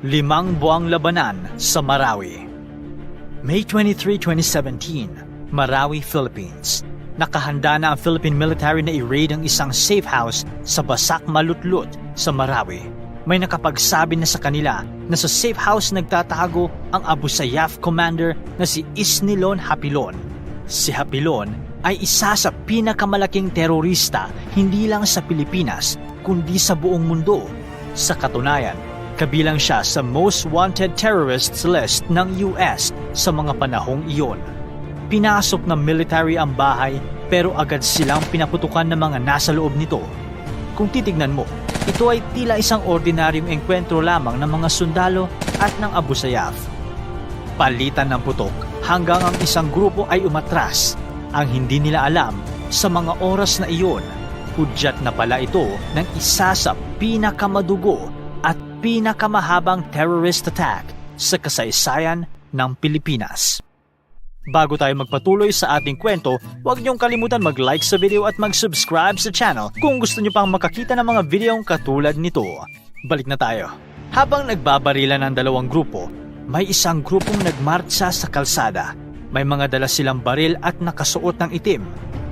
Limang buwang labanan sa Marawi. May 23, 2017, Marawi, Philippines. Nakahanda na ang Philippine military na i-raid ang isang safe house sa Basak Malutlut sa Marawi. May nakapagsabi na sa kanila na sa safe house nagtatago ang Abu Sayyaf commander na si Isnilon Hapilon. Si Hapilon ay isa sa pinakamalaking terorista hindi lang sa Pilipinas kundi sa buong mundo. Sa katunayan, kabilang siya sa most wanted terrorists list ng US sa mga panahong iyon. Pinasok ng military ang bahay pero agad silang pinaputukan ng mga nasa loob nito. Kung titignan mo, ito ay tila isang ordinaryong engkwentro lamang ng mga sundalo at ng Abu Sayyaf. Palitan ng putok hanggang ang isang grupo ay umatras. Ang hindi nila alam sa mga oras na iyon, hudyat na pala ito ng isa sa pinakamadugo pinakamahabang terrorist attack sa kasaysayan ng Pilipinas. Bago tayo magpatuloy sa ating kwento, huwag niyong kalimutan mag-like sa video at mag-subscribe sa channel kung gusto niyo pang makakita ng mga videong katulad nito. Balik na tayo. Habang nagbabarilan ang dalawang grupo, may isang grupong nagmarcha sa kalsada. May mga dala silang baril at nakasuot ng itim.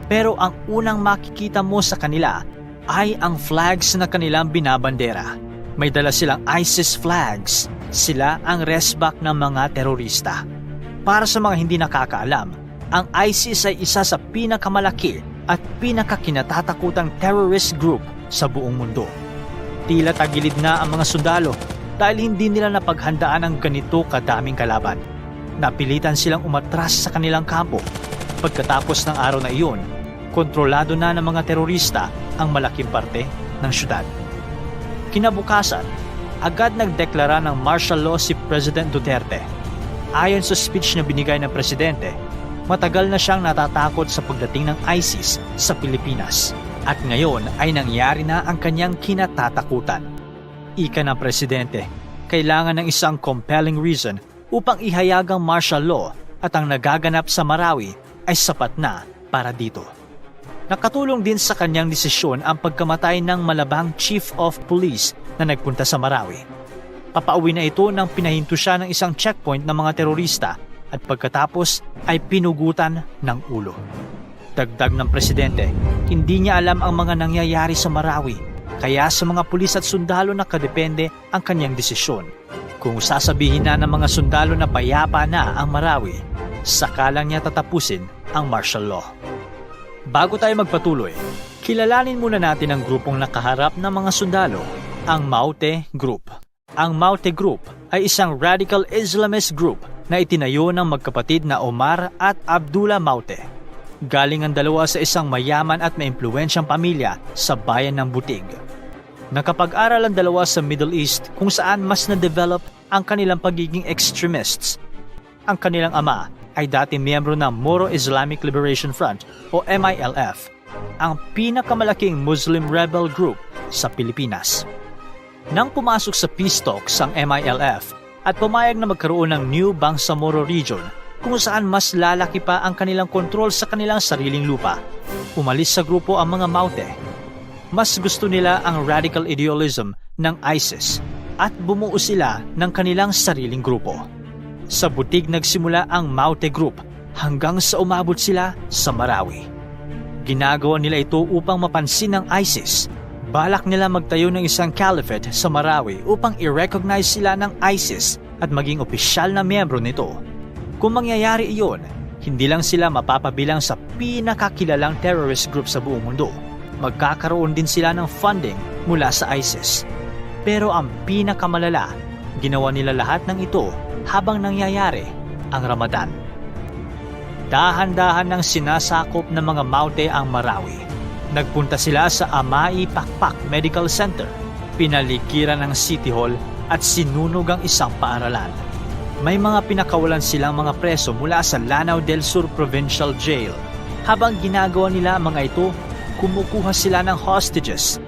Pero ang unang makikita mo sa kanila ay ang flags na kanilang binabandera. May dala silang ISIS flags. Sila ang resback ng mga terorista. Para sa mga hindi nakakaalam, ang ISIS ay isa sa pinakamalaki at pinakakinatatakutang terrorist group sa buong mundo. Tila tagilid na ang mga sundalo dahil hindi nila napaghandaan ang ganito kadaming kalaban. Napilitan silang umatras sa kanilang kampo. Pagkatapos ng araw na iyon, kontrolado na ng mga terorista ang malaking parte ng syudad. Kinabukasan, agad nagdeklara ng martial law si President Duterte. Ayon sa speech na binigay ng presidente, matagal na siyang natatakot sa pagdating ng ISIS sa Pilipinas at ngayon ay nangyari na ang kanyang kinatatakutan. Ika ng presidente, kailangan ng isang compelling reason upang ihayag ang martial law at ang nagaganap sa Marawi ay sapat na para dito. Nakatulong din sa kanyang desisyon ang pagkamatay ng malabang chief of police na nagpunta sa Marawi. Papauwi na ito nang pinahinto siya ng isang checkpoint ng mga terorista at pagkatapos ay pinugutan ng ulo. Dagdag ng presidente, hindi niya alam ang mga nangyayari sa Marawi kaya sa mga pulis at sundalo nakadepende ang kanyang desisyon. Kung sasabihin na ng mga sundalo na payapa na ang Marawi, saka lang niya tatapusin ang martial law. Bago tayo magpatuloy, kilalanin muna natin ang grupong nakaharap ng mga sundalo, ang Maute Group. Ang Maute Group ay isang radical Islamist group na itinayo ng magkapatid na Omar at Abdullah Maute. Galing ang dalawa sa isang mayaman at maimpluwensyang pamilya sa bayan ng Butig. Nakapag-aral ang dalawa sa Middle East kung saan mas na-develop ang kanilang pagiging extremists. Ang kanilang ama ay dati miyembro ng Moro Islamic Liberation Front o MILF, ang pinakamalaking Muslim rebel group sa Pilipinas. Nang pumasok sa peace talks ang MILF at pumayag na magkaroon ng New Bangsamoro Region kung saan mas lalaki pa ang kanilang kontrol sa kanilang sariling lupa, umalis sa grupo ang mga Maute. Mas gusto nila ang radical idealism ng ISIS at bumuo sila ng kanilang sariling grupo. Sa butig nagsimula ang Maute Group hanggang sa umabot sila sa Marawi. Ginagawa nila ito upang mapansin ng ISIS. Balak nila magtayo ng isang caliphate sa Marawi upang i-recognize sila ng ISIS at maging opisyal na miyembro nito. Kung mangyayari iyon, hindi lang sila mapapabilang sa pinakakilalang terrorist group sa buong mundo. Magkakaroon din sila ng funding mula sa ISIS. Pero ang pinakamalala, ginawa nila lahat ng ito habang nangyayari ang Ramadan. Dahan-dahan ng sinasakop ng mga Maute ang Marawi. Nagpunta sila sa Amai Pakpak Medical Center, pinaligiran ng City Hall at sinunog ang isang paaralan. May mga pinakawalan silang mga preso mula sa Lanao del Sur Provincial Jail. Habang ginagawa nila ang mga ito, kumukuha sila ng hostages.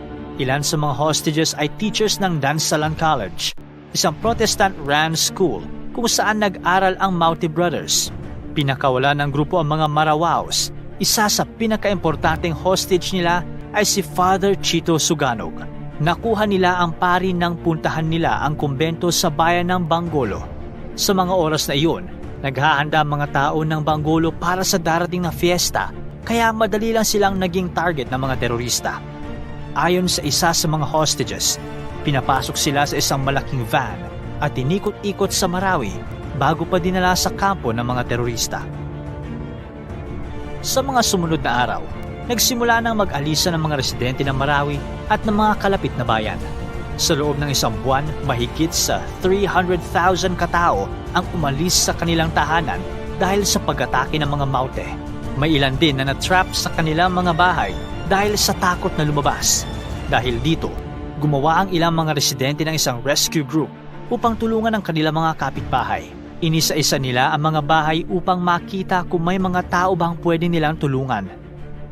Ilan sa mga hostages ay teachers ng Dansalan College, isang Protestant-ran school kung saan nag-aral ang Mauti Brothers. Pinakawala ng grupo ang mga Marawaos. Isa sa pinakaimportanteng hostage nila ay si Father Chito Suganog. Nakuha nila ang pari ng puntahan nila ang kumbento sa bayan ng Bangolo. Sa mga oras na iyon, naghahanda ang mga tao ng Bangolo para sa darating na fiesta kaya madali lang silang naging target ng mga terorista. Ayon sa isa sa mga hostages, pinapasok sila sa isang malaking van at inikot-ikot sa Marawi bago pa dinala sa kampo ng mga terorista. Sa mga sumunod na araw, nagsimula nang mag-alisa ng mga residente ng Marawi at ng mga kalapit na bayan. Sa loob ng isang buwan, mahigit sa 300,000 katao ang umalis sa kanilang tahanan dahil sa pag-atake ng mga maute. May ilan din na natrap sa kanilang mga bahay dahil sa takot na lumabas. Dahil dito, gumawa ang ilang mga residente ng isang rescue group upang tulungan ang kanilang mga kapitbahay. Inisa-isa nila ang mga bahay upang makita kung may mga tao bang pwede nilang tulungan.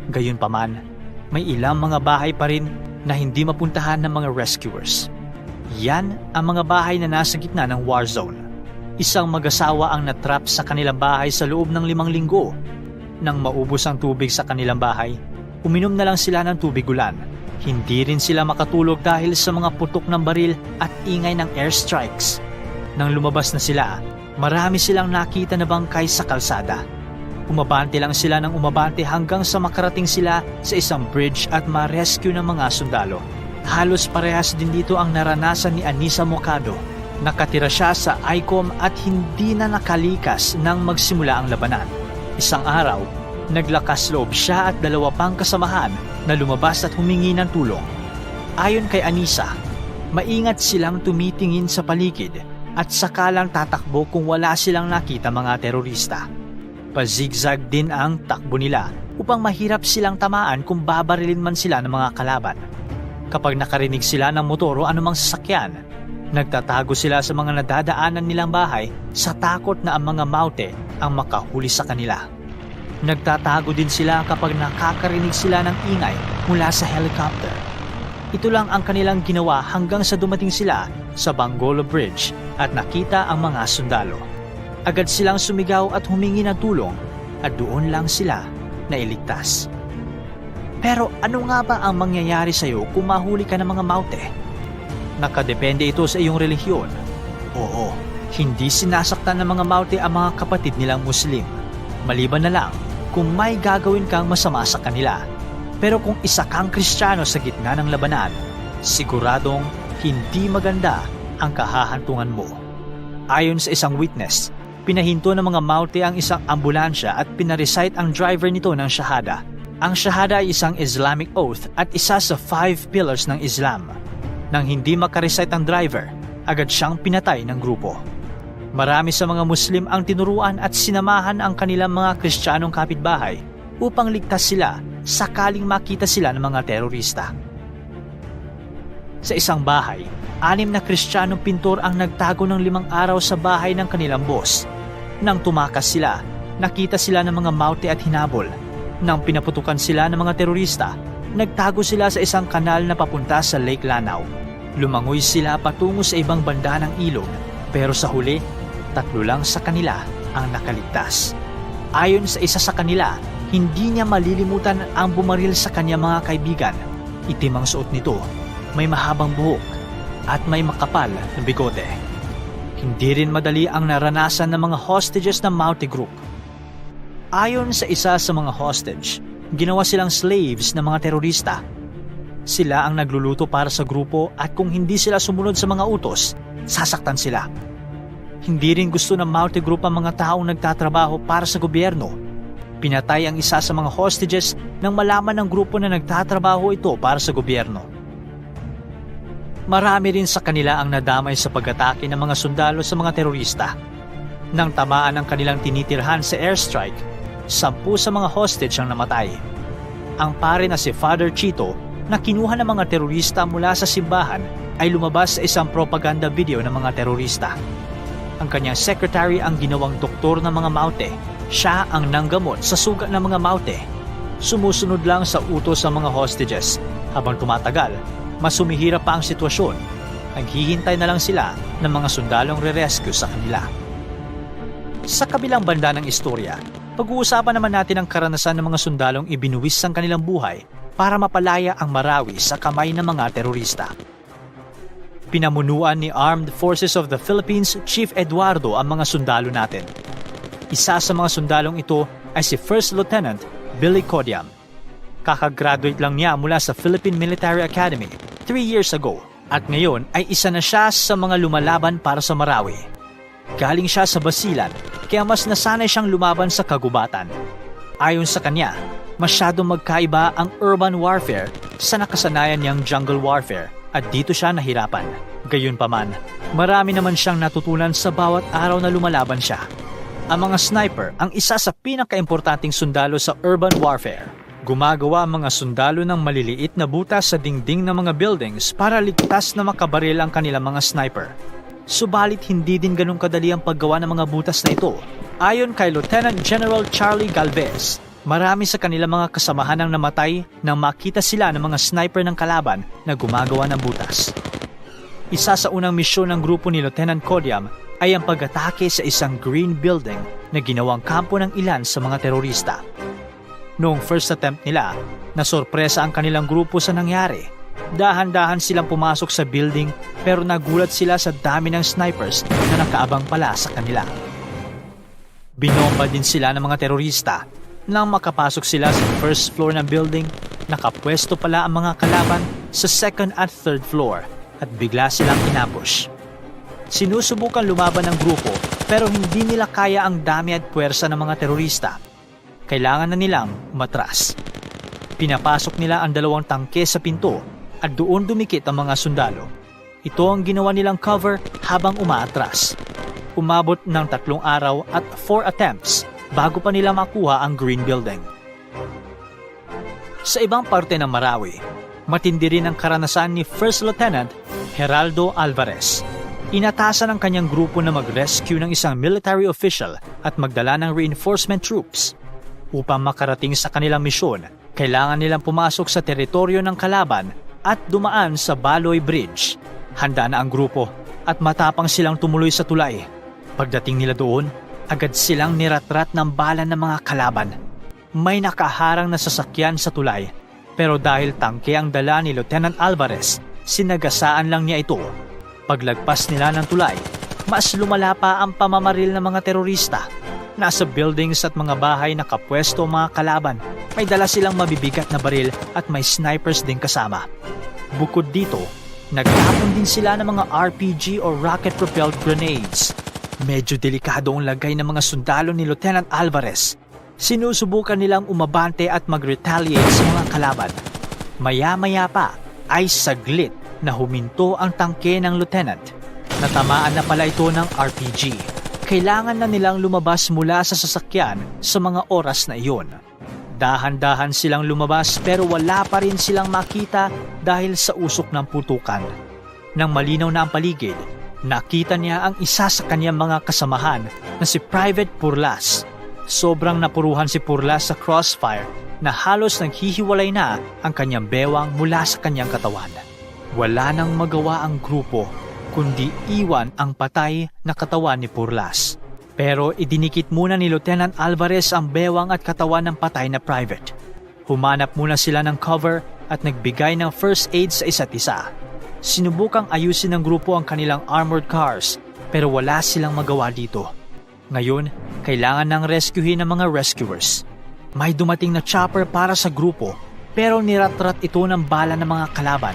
Gayunpaman, may ilang mga bahay pa rin na hindi mapuntahan ng mga rescuers. Yan ang mga bahay na nasa gitna ng war zone. Isang mag-asawa ang natrap sa kanilang bahay sa loob ng limang linggo. Nang maubos ang tubig sa kanilang bahay, uminom na lang sila ng tubig ulan. Hindi rin sila makatulog dahil sa mga putok ng baril at ingay ng airstrikes. Nang lumabas na sila, marami silang nakita na bangkay sa kalsada. Umabante lang sila ng umabante hanggang sa makarating sila sa isang bridge at ma-rescue ng mga sundalo. Halos parehas din dito ang naranasan ni Anisa Mokado. Nakatira siya sa ICOM at hindi na nakalikas nang magsimula ang labanan. Isang araw, naglakas loob siya at dalawa pang kasamahan na lumabas at humingi ng tulong. Ayon kay Anisa, maingat silang tumitingin sa paligid at sakalang tatakbo kung wala silang nakita mga terorista. Pazigzag din ang takbo nila upang mahirap silang tamaan kung babarilin man sila ng mga kalaban. Kapag nakarinig sila ng motor o anumang sasakyan, nagtatago sila sa mga nadadaanan nilang bahay sa takot na ang mga maute ang makahuli sa kanila. Nagtatago din sila kapag nakakarinig sila ng ingay mula sa helicopter. Ito lang ang kanilang ginawa hanggang sa dumating sila sa Bangolo Bridge at nakita ang mga sundalo. Agad silang sumigaw at humingi ng tulong at doon lang sila nailigtas. Pero ano nga ba ang mangyayari sa iyo kung mahuli ka ng mga maute? Nakadepende ito sa iyong relihiyon. Oo, hindi sinasaktan ng mga maute ang mga kapatid nilang Muslim. Maliban na lang kung may gagawin kang masama sa kanila. Pero kung isa kang Kristiyano sa gitna ng labanan, siguradong hindi maganda ang kahahantungan mo. Ayon sa isang witness, pinahinto ng mga maute ang isang ambulansya at pinarecite ang driver nito ng shahada. Ang shahada ay isang Islamic oath at isa sa five pillars ng Islam. Nang hindi makarecite ang driver, agad siyang pinatay ng grupo. Marami sa mga Muslim ang tinuruan at sinamahan ang kanilang mga Kristiyanong kapitbahay upang ligtas sila sakaling makita sila ng mga terorista. Sa isang bahay, anim na Kristiyanong pintor ang nagtago ng limang araw sa bahay ng kanilang boss. Nang tumakas sila, nakita sila ng mga maute at hinabol. Nang pinaputukan sila ng mga terorista, nagtago sila sa isang kanal na papunta sa Lake Lanao. Lumangoy sila patungo sa ibang banda ng ilog, pero sa huli, tatlo lang sa kanila ang nakaligtas. Ayon sa isa sa kanila, hindi niya malilimutan ang bumaril sa kanyang mga kaibigan. Itim ang suot nito, may mahabang buhok, at may makapal na bigote. Hindi rin madali ang naranasan ng mga hostages ng Maute Group. Ayon sa isa sa mga hostage, ginawa silang slaves ng mga terorista. Sila ang nagluluto para sa grupo at kung hindi sila sumunod sa mga utos, sasaktan sila. Hindi rin gusto ng Maute Group ang mga taong nagtatrabaho para sa gobyerno. Pinatay ang isa sa mga hostages nang malaman ng grupo na nagtatrabaho ito para sa gobyerno. Marami rin sa kanila ang nadamay sa pag-atake ng mga sundalo sa mga terorista. Nang tamaan ang kanilang tinitirhan sa airstrike, sampu sa mga hostage ang namatay. Ang pare na si Father Chito na kinuha ng mga terorista mula sa simbahan ay lumabas sa isang propaganda video ng mga terorista. Ang kanyang secretary ang ginawang doktor ng mga maute. Siya ang nanggamot sa sugat ng mga maute. Sumusunod lang sa utos ng mga hostages. Habang tumatagal, mas sumihirap pa ang sitwasyon. Naghihintay na lang sila ng mga sundalong re-rescue sa kanila. Sa kabilang banda ng istorya, Pag-uusapan naman natin ang karanasan ng mga sundalong ibinuwis ang kanilang buhay para mapalaya ang Marawi sa kamay ng mga terorista. Pinamunuan ni Armed Forces of the Philippines Chief Eduardo ang mga sundalo natin. Isa sa mga sundalong ito ay si First Lieutenant Billy Kodiam. Kakagraduate lang niya mula sa Philippine Military Academy 3 years ago at ngayon ay isa na siya sa mga lumalaban para sa Marawi. Galing siya sa Basilan kaya mas nasanay siyang lumaban sa kagubatan. Ayon sa kanya, masyadong magkaiba ang urban warfare sa nakasanayan niyang jungle warfare at dito siya nahirapan. Gayunpaman, marami naman siyang natutunan sa bawat araw na lumalaban siya. Ang mga sniper ang isa sa pinakaimportanteng sundalo sa urban warfare. Gumagawa ang mga sundalo ng maliliit na butas sa dingding ng mga buildings para ligtas na makabaril ang kanilang mga sniper. Subalit hindi din ganun kadali ang paggawa ng mga butas na ito. Ayon kay Lieutenant General Charlie Galvez, marami sa kanilang mga kasamahan ang namatay nang makita sila ng mga sniper ng kalaban na gumagawa ng butas. Isa sa unang misyon ng grupo ni Lieutenant Kodiam ay ang pag-atake sa isang green building na ginawang kampo ng ilan sa mga terorista. Noong first attempt nila, nasorpresa ang kanilang grupo sa nangyari. Dahan-dahan silang pumasok sa building pero nagulat sila sa dami ng snipers na nakaabang pala sa kanila. Binomba din sila ng mga terorista. Nang makapasok sila sa first floor ng building, nakapwesto pala ang mga kalaban sa second at third floor at bigla silang inapush. Sinusubukan lumaban ng grupo pero hindi nila kaya ang dami at puwersa ng mga terorista. Kailangan na nilang umatras. Pinapasok nila ang dalawang tangke sa pinto at doon dumikit ang mga sundalo. Ito ang ginawa nilang cover habang umaatras. Umabot ng tatlong araw at four attempts bago pa nila makuha ang green building. Sa ibang parte ng Marawi, matindi rin ang karanasan ni First Lieutenant Geraldo Alvarez. Inatasan ng kanyang grupo na mag-rescue ng isang military official at magdala ng reinforcement troops. Upang makarating sa kanilang misyon, kailangan nilang pumasok sa teritoryo ng kalaban at dumaan sa Baloy Bridge. Handa na ang grupo at matapang silang tumuloy sa tulay. Pagdating nila doon, agad silang niratrat ng bala ng mga kalaban. May nakaharang na sasakyan sa tulay, pero dahil tangke ang dala ni Lieutenant Alvarez, sinagasaan lang niya ito. Paglagpas nila ng tulay, mas lumala pa ang pamamaril ng mga terorista. Nasa buildings at mga bahay nakapwesto ang mga kalaban. May dala silang mabibigat na baril at may snipers din kasama. Bukod dito, nagtapon din sila ng mga RPG o rocket-propelled grenades. Medyo delikado ang lagay ng mga sundalo ni Lieutenant Alvarez. Sinusubukan nilang umabante at mag-retaliate sa mga kalaban. Maya-maya pa ay saglit na huminto ang tangke ng lieutenant. Natamaan na pala ito ng RPG. Kailangan na nilang lumabas mula sa sasakyan sa mga oras na iyon. Dahan-dahan silang lumabas pero wala pa rin silang makita dahil sa usok ng putukan. Nang malinaw na ang paligid, nakita niya ang isa sa kanyang mga kasamahan na si Private Purlas. Sobrang napuruhan si Purlas sa crossfire na halos naghihiwalay na ang kanyang bewang mula sa kanyang katawan. Wala nang magawa ang grupo kundi iwan ang patay na katawan ni Purlas. Pero idinikit muna ni Lieutenant Alvarez ang bewang at katawan ng patay na private. Humanap muna sila ng cover at nagbigay ng first aid sa isa't isa. Sinubukang ayusin ng grupo ang kanilang armored cars pero wala silang magawa dito. Ngayon, kailangan ng rescuehin ng mga rescuers. May dumating na chopper para sa grupo pero niratrat ito ng bala ng mga kalaban.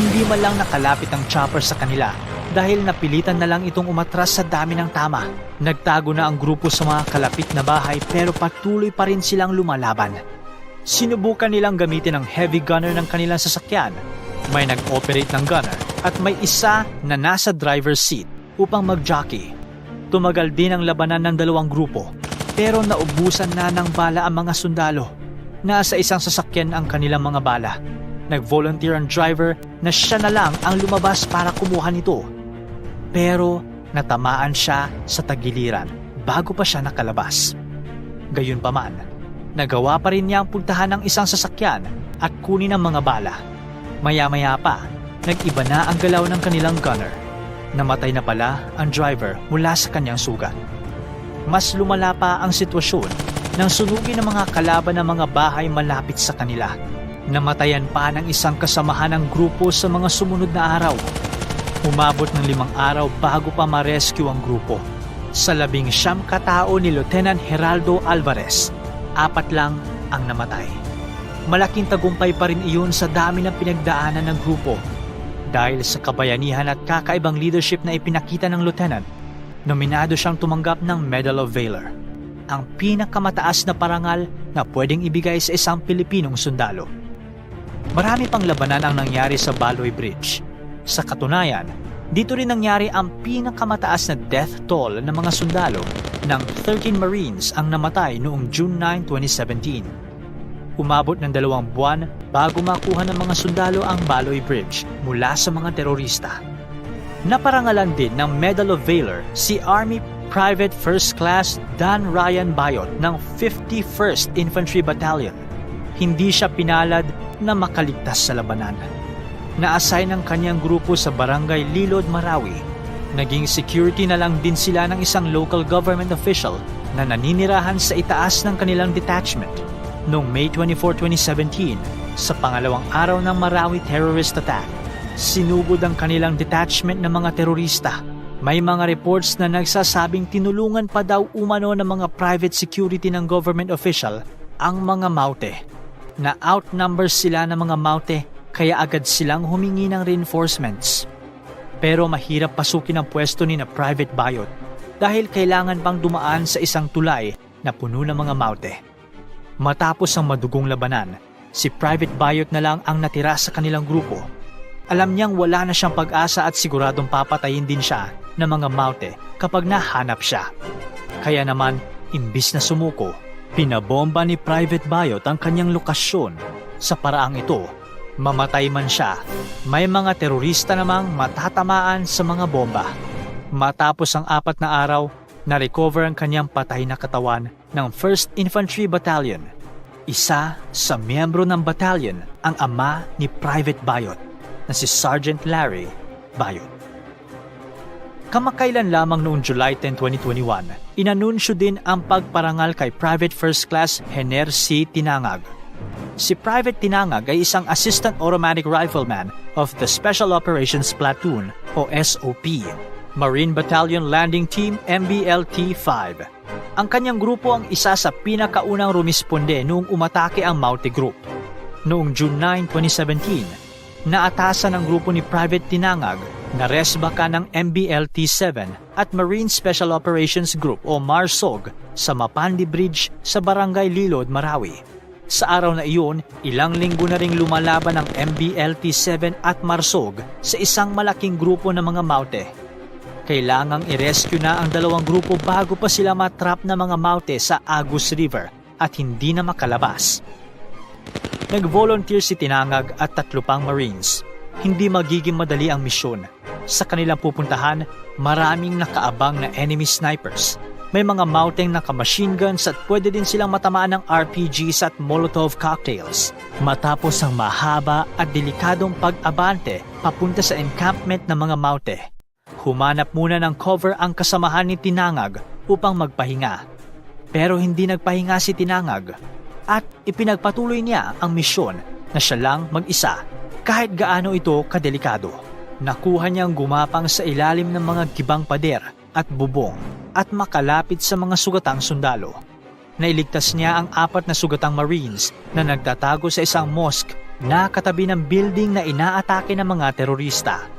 Hindi man lang nakalapit ang chopper sa kanila dahil napilitan na lang itong umatras sa dami ng tama. Nagtago na ang grupo sa mga kalapit na bahay pero patuloy pa rin silang lumalaban. Sinubukan nilang gamitin ang heavy gunner ng kanilang sasakyan. May nag-operate ng gunner at may isa na nasa driver's seat upang mag-jockey. Tumagal din ang labanan ng dalawang grupo pero naubusan na ng bala ang mga sundalo. Nasa isang sasakyan ang kanilang mga bala. Nag-volunteer ang driver na siya na lang ang lumabas para kumuha nito. Pero natamaan siya sa tagiliran bago pa siya nakalabas. Gayunpaman, nagawa pa rin niya ang puntahan ng isang sasakyan at kunin ang mga bala. Maya-maya pa, nag-iba na ang galaw ng kanilang gunner. Namatay na pala ang driver mula sa kanyang sugat. Mas lumala pa ang sitwasyon nang sunugin ng mga kalaban ng mga bahay malapit sa kanila. Namatayan pa ng isang kasamahan ng grupo sa mga sumunod na araw. Umabot ng limang araw bago pa ma-rescue ang grupo. Sa labing siyam katao ni Lieutenant Geraldo Alvarez, apat lang ang namatay. Malaking tagumpay pa rin iyon sa dami ng pinagdaanan ng grupo dahil sa kabayanihan at kakaibang leadership na ipinakita ng lieutenant, nominado siyang tumanggap ng Medal of Valor, ang pinakamataas na parangal na pwedeng ibigay sa isang Pilipinong sundalo. Marami pang labanan ang nangyari sa Baloy Bridge. Sa katunayan, dito rin nangyari ang pinakamataas na death toll ng mga sundalo ng 13 Marines ang namatay noong June 9, 2017 umabot ng dalawang buwan bago makuha ng mga sundalo ang Baloy Bridge mula sa mga terorista. Naparangalan din ng Medal of Valor si Army Private First Class Dan Ryan Bayot ng 51st Infantry Battalion. Hindi siya pinalad na makaligtas sa labanan. Na-assign ang kanyang grupo sa Barangay Lilod, Marawi. Naging security na lang din sila ng isang local government official na naninirahan sa itaas ng kanilang detachment noong May 24, 2017 sa pangalawang araw ng Marawi terrorist attack. Sinugod ang kanilang detachment ng mga terorista. May mga reports na nagsasabing tinulungan pa daw umano ng mga private security ng government official ang mga Maute. Na outnumbers sila ng mga Maute kaya agad silang humingi ng reinforcements. Pero mahirap pasukin ang pwesto ni na Private Bayot dahil kailangan pang dumaan sa isang tulay na puno ng mga Maute. Matapos ang madugong labanan, si Private Bayot na lang ang natira sa kanilang grupo. Alam niyang wala na siyang pag-asa at siguradong papatayin din siya ng mga Maute kapag nahanap siya. Kaya naman, imbis na sumuko, pinabomba ni Private Bayot ang kanyang lokasyon. Sa paraang ito, mamatay man siya, may mga terorista namang matatamaan sa mga bomba. Matapos ang apat na araw, na-recover ang kanyang patay na katawan ng 1st Infantry Battalion. Isa sa miyembro ng battalion ang ama ni Private Bayot na si Sergeant Larry Bayot. Kamakailan lamang noong July 10, 2021, inanunsyo din ang pagparangal kay Private First Class Hener C. Tinangag. Si Private Tinangag ay isang Assistant Automatic Rifleman of the Special Operations Platoon o SOP Marine Battalion Landing Team MBLT-5. Ang kanyang grupo ang isa sa pinakaunang rumisponde noong umatake ang Maute Group. Noong June 9, 2017, naatasan ang grupo ni Private Tinangag na resbaka ng MBLT-7 at Marine Special Operations Group o MARSOG sa Mapandi Bridge sa Barangay Lilod, Marawi. Sa araw na iyon, ilang linggo na ring lumalaban ang MBLT-7 at Marsog sa isang malaking grupo ng mga Maute Kailangang i-rescue na ang dalawang grupo bago pa sila matrap na mga maute sa Agus River at hindi na makalabas. Nag-volunteer si Tinangag at tatlo pang Marines. Hindi magiging madali ang misyon. Sa kanilang pupuntahan, maraming nakaabang na enemy snipers. May mga mounting naka-machine guns at pwede din silang matamaan ng RPGs at Molotov cocktails. Matapos ang mahaba at delikadong pag-abante papunta sa encampment ng mga maute, Humanap muna ng cover ang kasamahan ni Tinangag upang magpahinga. Pero hindi nagpahinga si Tinangag at ipinagpatuloy niya ang misyon na siya lang mag-isa kahit gaano ito kadelikado. Nakuha niyang gumapang sa ilalim ng mga gibang pader at bubong at makalapit sa mga sugatang sundalo. Nailigtas niya ang apat na sugatang Marines na nagtatago sa isang mosque na katabi ng building na inaatake ng mga terorista.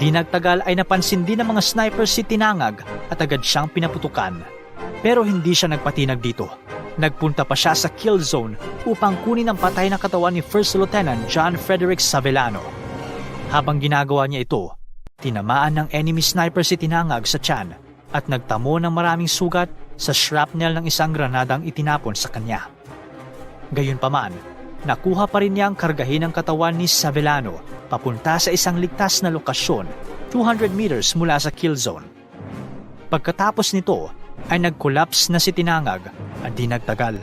Di nagtagal ay napansin din ng mga snipers si Tinangag at agad siyang pinaputukan. Pero hindi siya nagpatinag dito. Nagpunta pa siya sa kill zone upang kunin ang patay na katawan ni First Lieutenant John Frederick Savellano. Habang ginagawa niya ito, tinamaan ng enemy sniper si Tinangag sa tiyan at nagtamo ng maraming sugat sa shrapnel ng isang granadang itinapon sa kanya. Gayunpaman, nakuha pa rin niya ang kargahin ng katawan ni Savellano papunta sa isang ligtas na lokasyon 200 meters mula sa kill zone. Pagkatapos nito ay nag-collapse na si Tinangag at di nagtagal.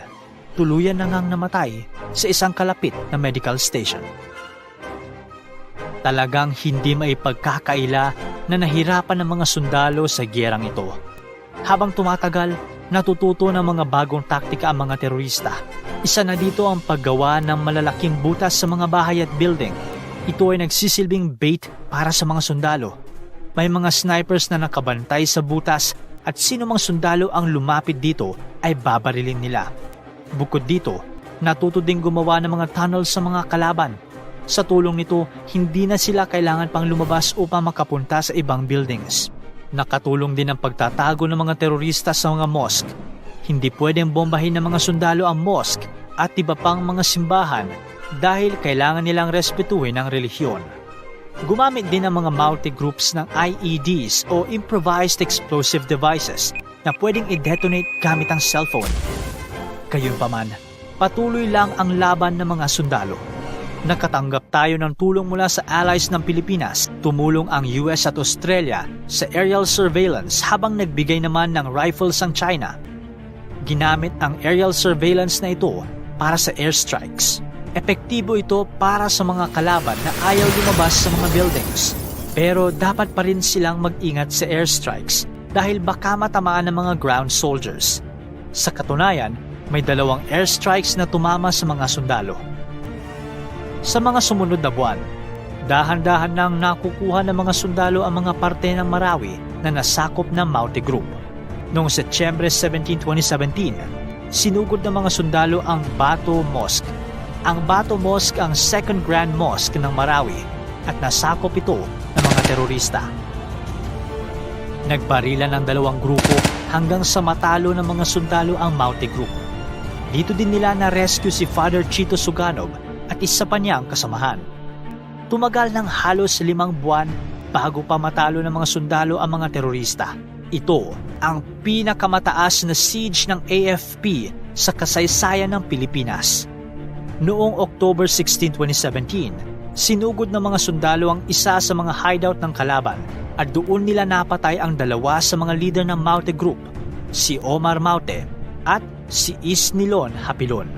Tuluyan na ngang namatay sa isang kalapit na medical station. Talagang hindi maipagkakaila na nahirapan ng mga sundalo sa giyerang ito. Habang tumatagal, natututo ng mga bagong taktika ang mga terorista. Isa na dito ang paggawa ng malalaking butas sa mga bahay at building. Ito ay nagsisilbing bait para sa mga sundalo. May mga snipers na nakabantay sa butas at sino mang sundalo ang lumapit dito ay babarilin nila. Bukod dito, natuto ding gumawa ng mga tunnel sa mga kalaban. Sa tulong nito, hindi na sila kailangan pang lumabas upang makapunta sa ibang buildings. Nakatulong din ang pagtatago ng mga terorista sa mga mosque. Hindi pwedeng bombahin ng mga sundalo ang mosque at iba pang mga simbahan dahil kailangan nilang respetuhin ang relihiyon. Gumamit din ang mga multi-groups ng IEDs o Improvised Explosive Devices na pwedeng i-detonate gamit ang cellphone. Gayunpaman, patuloy lang ang laban ng mga sundalo. Nakatanggap tayo ng tulong mula sa allies ng Pilipinas. Tumulong ang US at Australia sa aerial surveillance habang nagbigay naman ng rifles ang China. Ginamit ang aerial surveillance na ito para sa airstrikes. Epektibo ito para sa mga kalaban na ayaw lumabas sa mga buildings. Pero dapat pa rin silang mag-ingat sa airstrikes dahil baka matamaan ng mga ground soldiers. Sa katunayan, may dalawang airstrikes na tumama sa mga sundalo. Sa mga sumunod na buwan, dahan-dahan nang nakukuha ng mga sundalo ang mga parte ng Marawi na nasakop ng Maute Group. Noong Setyembre 17, 2017, sinugod ng mga sundalo ang Bato Mosque. Ang Bato Mosque ang second grand mosque ng Marawi at nasakop ito ng mga terorista. Nagbarilan ang dalawang grupo hanggang sa matalo ng mga sundalo ang Maute Group. Dito din nila na-rescue si Father Chito Suganov at isa pa niyang kasamahan. Tumagal ng halos limang buwan bago pa matalo ng mga sundalo ang mga terorista. Ito ang pinakamataas na siege ng AFP sa kasaysayan ng Pilipinas. Noong October 16, 2017, sinugod ng mga sundalo ang isa sa mga hideout ng kalaban at doon nila napatay ang dalawa sa mga leader ng Maute Group, si Omar Maute at si Isnilon Hapilon.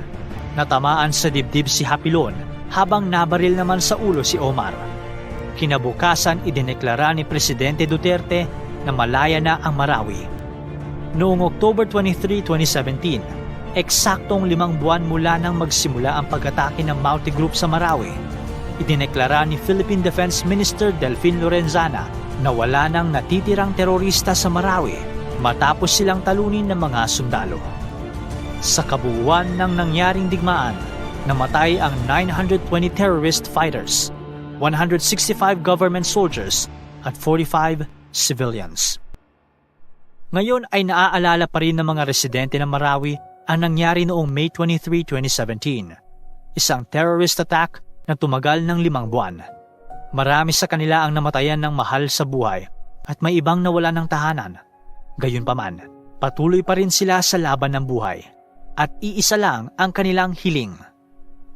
Natamaan sa dibdib si Hapilon habang nabaril naman sa ulo si Omar. Kinabukasan idineklara ni Presidente Duterte na malaya na ang Marawi. Noong October 23, 2017, eksaktong limang buwan mula nang magsimula ang pag-atake ng Maute Group sa Marawi, idineklara ni Philippine Defense Minister Delfin Lorenzana na wala nang natitirang terorista sa Marawi matapos silang talunin ng mga sundalo. Sa kabuuan ng nangyaring digmaan, namatay ang 920 terrorist fighters, 165 government soldiers, at 45 civilians. Ngayon ay naaalala pa rin ng mga residente ng Marawi ang nangyari noong May 23, 2017, isang terrorist attack na tumagal ng limang buwan. Marami sa kanila ang namatayan ng mahal sa buhay at may ibang nawala ng tahanan. Gayunpaman, patuloy pa rin sila sa laban ng buhay at iisa lang ang kanilang hiling,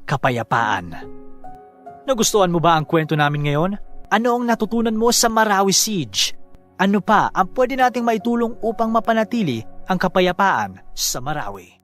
kapayapaan. Nagustuhan mo ba ang kwento namin ngayon? Ano ang natutunan mo sa Marawi Siege? Ano pa ang pwede nating maitulong upang mapanatili ang kapayapaan sa Marawi?